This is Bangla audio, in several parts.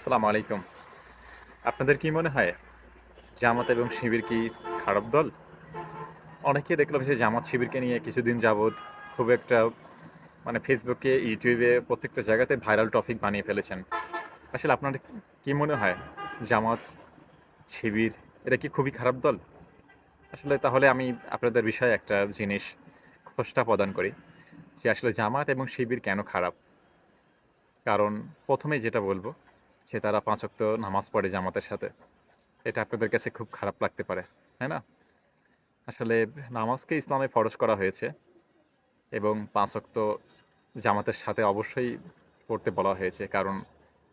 আসসালামু আলাইকুম। আপনাদের কি মনে হয়, জামাত এবং শিবির কি খারাপ দল? অনেকে দেখলাম যে জামাত শিবিরকে নিয়ে কিছুদিন যাবৎ খুব একটা মানে ফেসবুকে, ইউটিউবে, প্রত্যেকটা জায়গাতে ভাইরাল টপিক বানিয়ে ফেলেছেন। আসলে আপনার কি মনে হয়, জামাত, শিবির এটা কি খুবই খারাপ দল? আসলে তাহলে আমি আপনাদের বিষয়ে একটা জিনিস খোঁজটা প্রদান করি, যে আসলে জামাত এবং শিবির কেন খারাপ? কারণ প্রথমে যেটা বলব যে তারা পাঁচ ওয়াক্ত নামাজ পড়ে জামাতের সাথে। এটা আপনাদের কাছে খুব খারাপ লাগতে পারে, তাই না? আসলে নামাজকে ইসলামে ফরজ করা হয়েছে এবং পাঁচ ওয়াক্ত জামাতের সাথে অবশ্যই পড়তে বলা হয়েছে, কারণ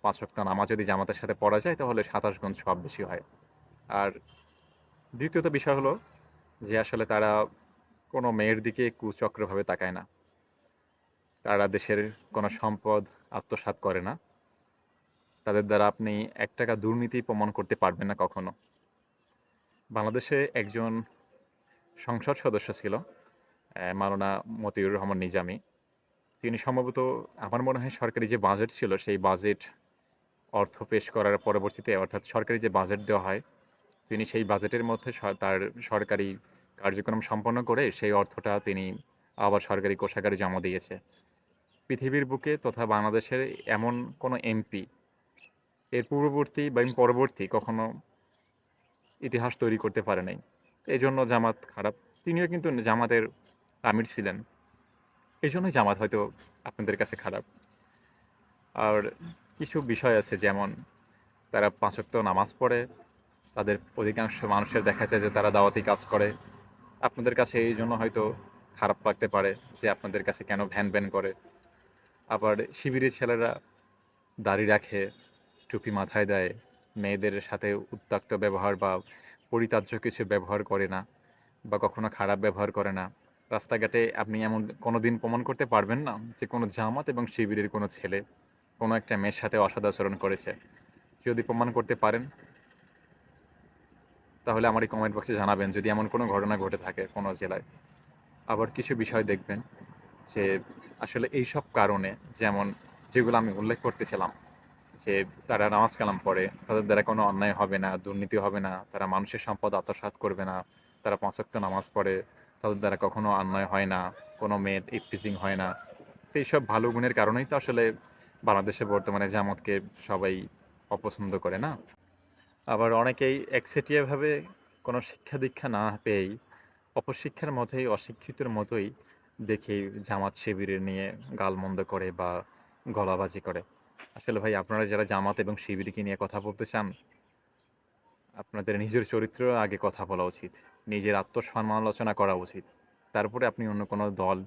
পাঁচ ওয়াক্ত নামাজ যদি জামাতের সাথে পড়া যায় তাহলে সাতাশ গুণ সব বেশি হয়। আর দ্বিতীয়ত বিষয় হলো যে আসলে তারা কোনো মেয়ের দিকে কুচক্রভাবে তাকায় না। তারা দেশের কোনো সম্পদ আত্মসাৎ করে না। তাদের দ্বারা আপনি এক টাকা দুর্নীতি প্রমাণ করতে পারবেন না কখনো। বাংলাদেশে একজন সংসদ সদস্য ছিল মাওলানা মতিউর রহমান নিজামি। তিনি সম্ভবত, আমার মনে হয় সরকারি যে বাজেট ছিল, সেই বাজেট অর্থ পেশ করার পরবর্তীতে, অর্থাৎ সরকারি যে বাজেট দেওয়া হয়, তিনি সেই বাজেটের মধ্যে তার সরকারি কার্যক্রম সম্পন্ন করে সেই অর্থটা তিনি আবার সরকারি কোষাগারে জমা দিয়েছে। পৃথিবীর বুকে তথা বাংলাদেশের এমন কোনো এমপি এর পূর্ববর্তী বা পরবর্তী কখনো ইতিহাস তৈরি করতে পারে নাই। এই জন্য জামাত খারাপ। তিনিও কিন্তু জামাতের আমির ছিলেন। এই জন্যই জামাত হয়তো আপনাদের কাছে খারাপ। আর কিছু বিষয় আছে যেমন, তারা পাঁচক্ত নামাজ পড়ে, তাদের অধিকাংশ মানুষের দেখা যায় যে তারা দাওয়াতি কাজ করে। আপনাদের কাছে এই জন্য হয়তো খারাপ লাগতে পারে যে আপনাদের কাছে কেন ভ্যান ভ্যান করে। আবার শিবিরের ছেলেরা দাড়ি রাখে টুপি মাথায় দেয়, মেয়েদের সাথে উত্তাক্ত ব্যবহার বা পরিতার্য কিছু ব্যবহার করে না বা কখনো খারাপ ব্যবহার করে না। রাস্তাঘাটে আপনি এমন কোনো দিন প্রমাণ করতে পারবেন না যে কোনো জামাত এবং শিবিরের কোনো ছেলে কোনো একটা মেয়ের সাথে অসদাচরণ করেছে। যদি প্রমাণ করতে পারেন, তাহলে আমার এই কমেন্ট বক্সে জানাবেন যদি এমন কোনো ঘটনা ঘটে থাকে কোনো জেলায়। আবার কিছু বিষয় দেখবেন যে আসলে এই সব কারণে যেমন যেগুলো আমি উল্লেখ করতেছিলাম যে তারা নামাজ কালাম পড়ে, তাদের দ্বারা কোনো অন্যায় হবে না, দুর্নীতি হবে না, তারা মানুষের সম্পদ আত্মসাৎ করবে না, তারা পাঁচক্ত নামাজ পড়ে, তাদের দ্বারা কখনো অন্যায় হয় না, কোনো মেয়ের ইফটিজিং হয় না। তো এইসব ভালো গুণের কারণেই তো আসলে বাংলাদেশে বর্তমানে জামাতকে সবাই অপছন্দ করে, না? আবার অনেকেই একচেটিয়াভাবে কোনো শিক্ষা দীক্ষা না পেয়েই অপশিক্ষার মতোই, অশিক্ষিতের মতোই দেখি জামাত শিবিরের নিয়ে গালমন্দ করে বা গলাবাজি করে। আসলে ভাই, আপনারা যারা জামাত এবং শিবিরকে নিয়ে কথা বলতে চান, আপনাদের নিজের চরিত্র আগে কথা বলা উচিত, নিজের আত্মসমালোচনা করা উচিত। তারপরে আপনি অন্য কোনো দল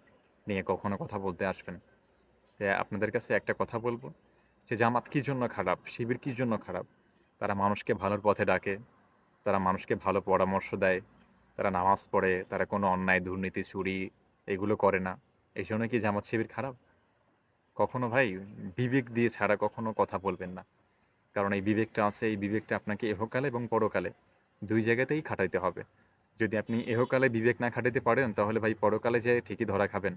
নিয়ে কখনো কথা বলতে আসবেন। আপনাদের কাছে একটা কথা বলব, যে জামাত কী জন্য খারাপ, শিবির কী জন্য খারাপ? তারা মানুষকে ভালোর পথে ডাকে, তারা মানুষকে ভালো পরামর্শ দেয়, তারা নামাজ পড়ে, তারা কোনো অন্যায়, দুর্নীতি, চুরি এগুলো করে না। এই জন্য কি জামাত শিবির খারাপ? কখনো ভাই বিবেক দিয়ে ছাড়া কখনো কথা বলবেন না। কারণ এই বিবেকটা আছে, এই বিবেকটা আপনাকে এহকালে এবং পরকালে দুই জায়গাতেই খাটাইতে হবে। যদি আপনি এহকালে বিবেক না খাটাইতে পারেন, তাহলে ভাই পরকালে যে ঠিকই ধরা খাবেন।